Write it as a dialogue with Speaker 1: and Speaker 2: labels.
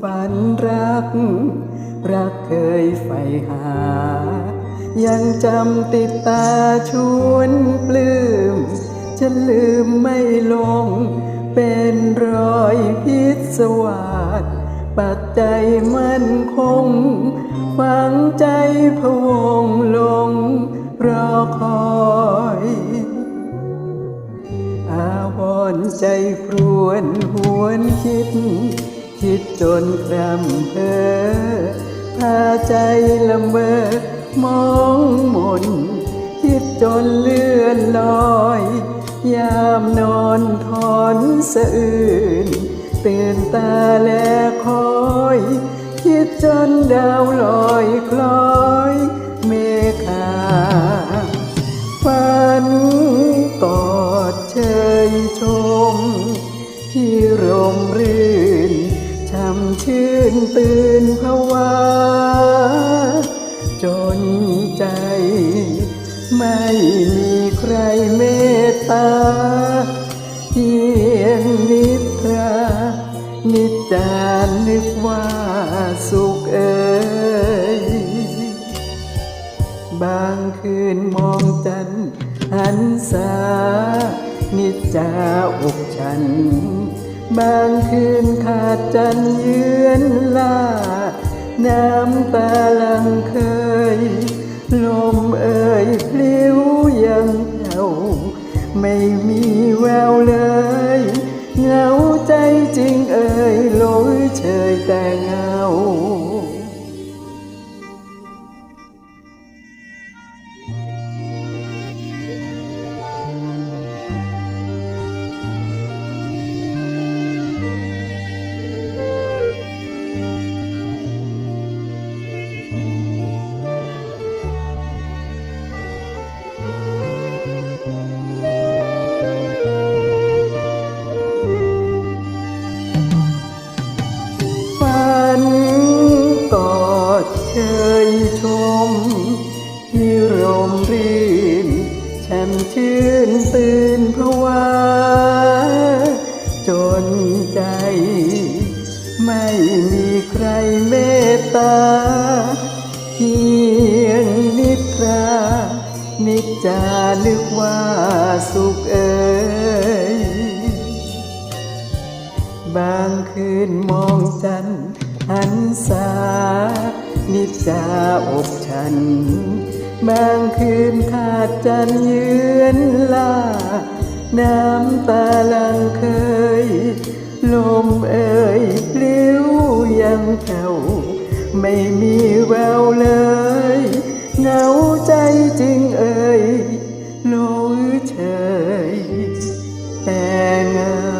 Speaker 1: ฝันรัก รักเคยใฝ่หา ยังจำติดตาชวนปลื้มจะลืมไม่ลง เป็นรอยพิศวาสปัจใจมั่นคง ฝังใจพวงลง รอคอยอาวรณ์ใจพรวนหวนคิด คิดจนครำเพอพาใจละเมอมองมน คิดจนเลื่อนลอย ยามนอนถอนสะอื่น ตื่นตาแลคอย คิดจนดาวลอยคล้อย เมฆา ตื่นภาวาจนใจ ไม่มีใครเมตตาเพียงนิทรานิจจานึกว่าสุขเอ่ยบางคืนมองจันหันษานิจจาอกฉัน บางคืนขาดจันเยือนลา น้ำตาลังเคย ลมเอ่ยพลิ้วยังแผ่วไม่มีแววเลยเหงาใจจริงเอ่ยลอยเชยแต่เงา ชม ที่รมรื่นแช่มชื่นตื่นภาวาจนใจ ไม่มีใครเมตตาเพียงนิทรานิจจานึกว่าสุขเอ่ยบางคืนมองจันทร์ กษาอกฉัน บางคืนขาดจันยืนลา น้ำตาลังเคย ลมเอ่ยปลิวยังเก่า ไม่มีแววเลยเหงาใจจริงเอ่ยโลเฉยแต่เงา